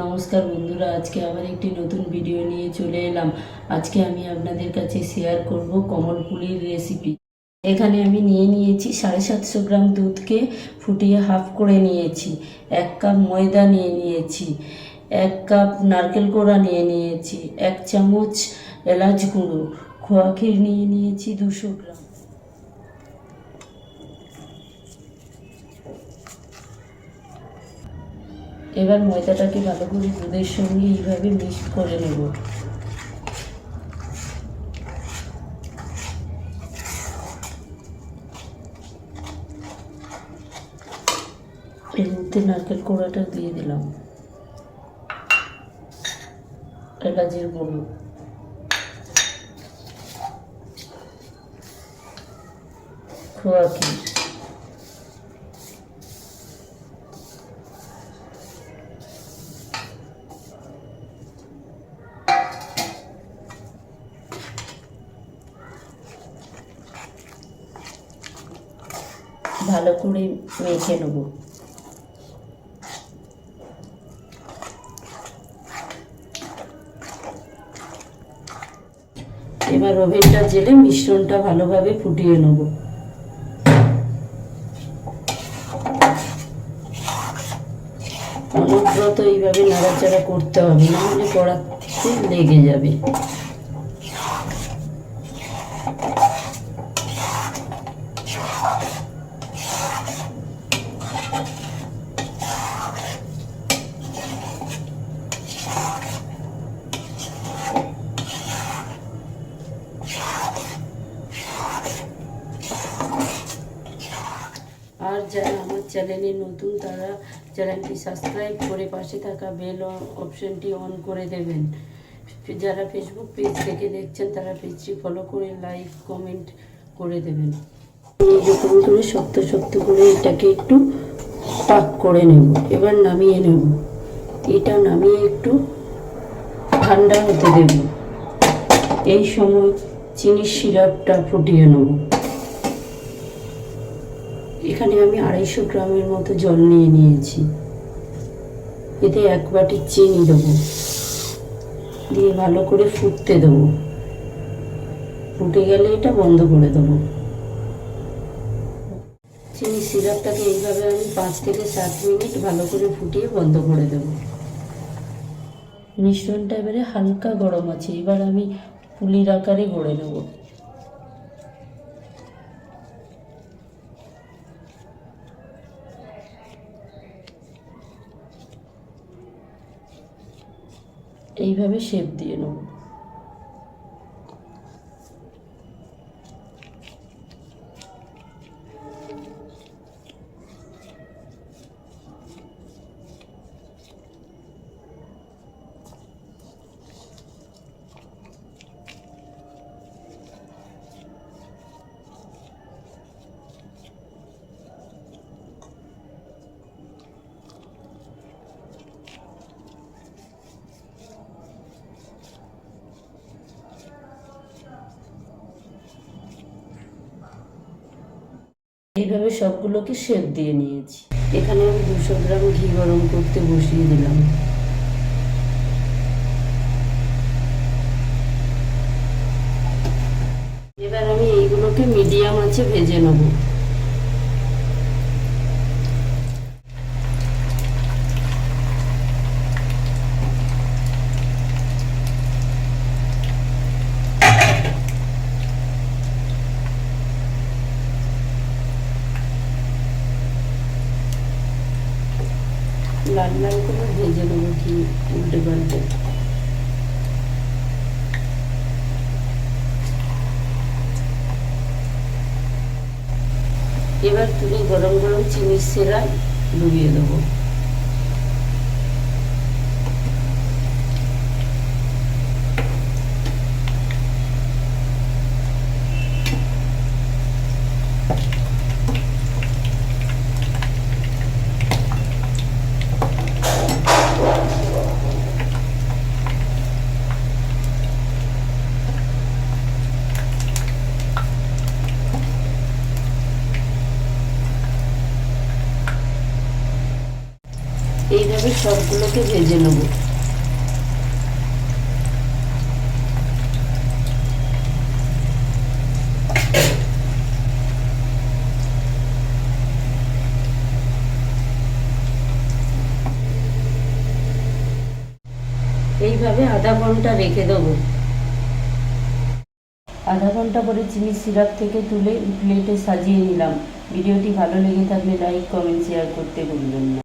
নমস্কার বন্ধুরা, আজকে আবার একটি নতুন ভিডিও নিয়ে চলে এলাম। আজকে আমি আপনাদের কাছে শেয়ার করব কমলপুলির রেসিপি এখানে আমি নিয়ে নিয়েছি সাড়ে সাতশো গ্রাম দুধকে ফুটিয়ে হাফ করে নিয়েছি, এক কাপ ময়দা নিয়ে নিয়েছি, এক কাপ নারকেল কোড়া নিয়ে নিয়েছি, এক চামচ এলাচ গুঁড়ো, খোয়া ক্ষীর নিয়ে নিয়েছি দুশো গ্রাম। এবার ময়দাটাকে ভালো করে দুধের সঙ্গে এইভাবে মিক্স করে নেব। এর মধ্যে নারকেল কোড়াটা দিয়ে দিলাম। এলাচের গুঁড়ো। খোয়া ক্ষীর ভালো করে মেখে নেব। এবার ওভেনটা জেলে মিশ্রণটা ভালোভাবে ফুটিয়ে নেব। অনবরত এইভাবে নাড়াচাড়া করতে হবে, না হলে কড়াতে লেগে যাবে। আর যারা আমার চ্যানেলে নতুন, তারা চ্যানেলটি সাবস্ক্রাইব করে পাশে থাকা বেল অপশনটি অন করে দেবেন। যারা ফেসবুক পেজ থেকে দেখছেন, তারা পেজটি ফলো করে লাইক কমেন্ট করে দেবেন। করে শক্ত শক্ত করে এটাকে একটু পাক করে নেব। এবার নামিয়ে নেব। এটা নামিয়ে একটু ঠান্ডা হতে দেব। এই সময় চিনির সিরাপটা ফুটিয়ে নেব। এখানে আমি আড়াইশো গ্রামের মতো জল নিয়ে নিয়েছি। এতে এক বাটি চিনি দেবো। দিয়ে ভালো করে ফুটতে দেবো। ফুটে গেলে এটা বন্ধ করে দেবো। চিনি সিরাপটাকে এইভাবে আমি পাঁচ থেকে সাত মিনিট ভালো করে ফুটিয়ে বন্ধ করে দেবো। মিশ্রণটা এবারে হালকা গরম আছে। এবার আমি পুলির আকারে গড়ে নেব। এইভাবে শেপ দিয়ে নেব। এইভাবে সবগুলোকে সেদ দিয়ে নিয়েছি। এখানে আমি দুশো গ্রাম ঘি গরম করতে বসিয়ে দিলাম। এবার আমি এইগুলোকে মিডিয়াম আছে ভেজে নেব। লাল লাল করে ভেজে নেব কি উল্টে পাল্টে। এবার তুলে গরম গরম চিনির সেরা ডুবিয়ে দেবো। সবগুলোকে ভেজে নেব। এইভাবে আধা ঘণ্টা রেখে দেবো। আধা ঘণ্টা পরে চিনি সিরাপ থেকে তুলে প্লেটে সাজিয়ে নিলাম। ভিডিওটি ভালো লেগে থাকলে লাইক কমেন্ট শেয়ার করতে ভুলবেন না।